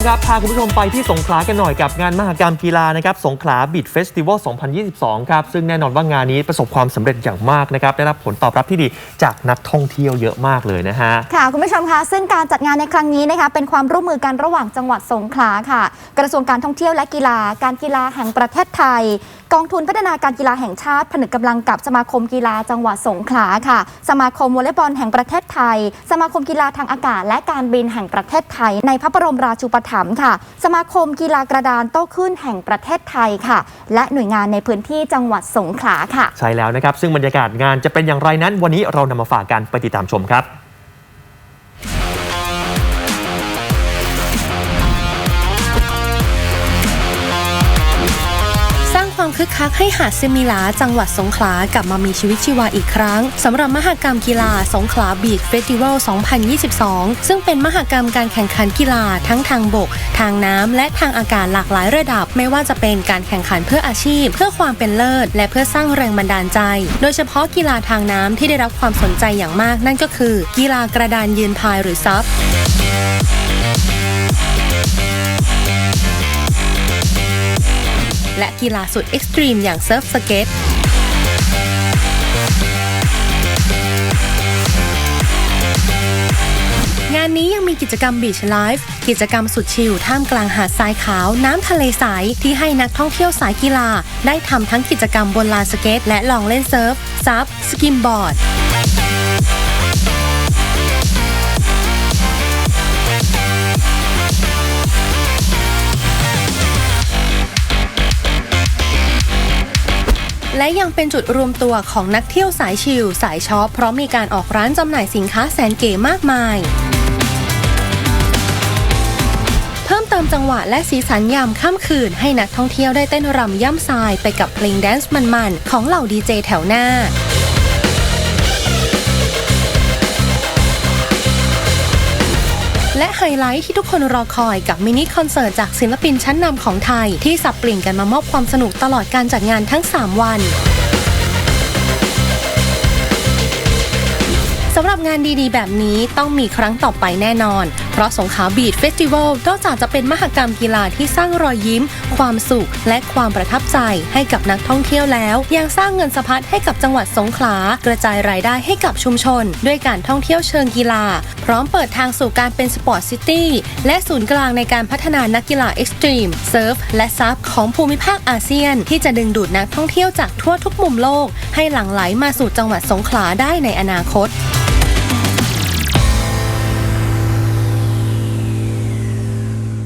ครับพาคุณผู้ชมไปที่สงขลากันหน่อยกับงานมหกรรมกีฬานะครับสงขลาบิดเฟสติวัล 2022 ครับ ซึ่งแน่นอนว่างานนี้ประสบความสำเร็จอย่างมากนะครับ ได้รับผลตอบรับที่ดีจากนักท่องเที่ยวเยอะมากเลยนะฮะ ค่ะ คุณผู้ชมคะ ซึ่งการจัดงานในครั้งนี้นะคะเป็นความร่วมมือกันระหว่างจังหวัดสงขลาค่ะ กระทรวงการท่องเที่ยวและกีฬา การกีฬาแห่งประเทศไทย กองทุนพัฒนาการกีฬาแห่งชาติผนึกกำลังกับสมาคมกีฬาจังหวัดสงขลาค่ะ สมาคมวอลเลย์บอลแห่งประเทศไทย สมาคมกีฬาทางอากาศ และการบินแห่งประเทศไทย ในพระบรมราชูปถัมภ์ค่ะ สมาคมกีฬากระดานโต้คลื่นแห่งประเทศไทยค่ะ และหน่วยงานในพื้นที่จังหวัดสงขลาค่ะ ใช่แล้วนะครับ ซึ่งบรรยากาศงานจะเป็นอย่างไรนั้นวันนี้เรานำมาฝากกันไปติดตามชมครับ ความคึกคักให้หาดซิมิลาจังหวัดสงขลากลับมามีชีวิตชีวาอีกครั้งสำหรับมหกรรมกีฬาสงขลาบีดเฟสติวัล 2022 ซึ่งเป็นมหกรรมการแข่งขันกีฬาทั้งทางบก ทางน้ำและทางอากาศหลากหลายระดับ ไม่ว่าจะเป็นการแข่งขันเพื่ออาชีพ เพื่อความเป็นเลิศ และเพื่อสร้างแรงบันดาลใจ โดยเฉพาะกีฬาทางน้ำที่ได้รับความสนใจอย่างมากนั่นก็คือ กีฬากระดานยืนพายหรือซับ และกีฬาสุดเอ็กซ์ตรีมอย่างเซิร์ฟสเก็ตงานนี้ยังมีกิจกรรมบีชไลฟ์กิจกรรมสุดชิลท่ามกลางหาดทรายขาวน้ำทะเลใสที่ให้นักท่องเที่ยวสายกีฬา ได้ทำทั้งกิจกรรมบนลานสเก็ต และลองเล่นเซิร์ฟซับสกิมบอร์ด และยังเป็นจุดรวมตัวของนักเที่ยวสายชิลสายช็อปเพราะมีการออกร้านจำหน่ายสินค้าแสนเก๋มากมายเพิ่มเติมจังหวะและสีสันยามค่ำคืนให้นักท่องเที่ยวได้เต้นรำย่ำทรายไปกับเพลงแดนซ์มันๆ ของเหล่าดีเจแถวหน้า ไฮไลท์ที่ทุกคนรอคอยกับมินิคอนเสิร์ตจากศิลปินชั้นนำของไทย ที่สับเปลี่ยนกันมามอบความสนุกตลอดการจัดงานทั้ง 3 วัน สำหรับงานดีๆ แบบนี้ต้องมีครั้งต่อไปแน่นอน เพราะสงขลาบีดเฟสติวัลนอกจากจะเป็นมหกรรมกีฬาที่สร้างรอยยิ้ม ความสุข และความประทับใจให้กับนักท่องเที่ยวแล้ว ยังสร้างเงินสะพัดให้กับจังหวัดสงขลากระจายรายได้ให้กับชุมชน ด้วยการท่องเที่ยวเชิงกีฬา พร้อมเปิดทางสู่การเป็นสปอร์ตซิตี้และศูนย์กลางในการพัฒนานักกีฬาเอ็กซ์ตรีมเซิร์ฟและซับของภูมิภาคอาเซียน ที่จะดึงดูดนักท่องเที่ยวจากทั่วทุกมุมโลก ให้หลั่งไหลมาสู่จังหวัดสงขลาได้ในอนาคต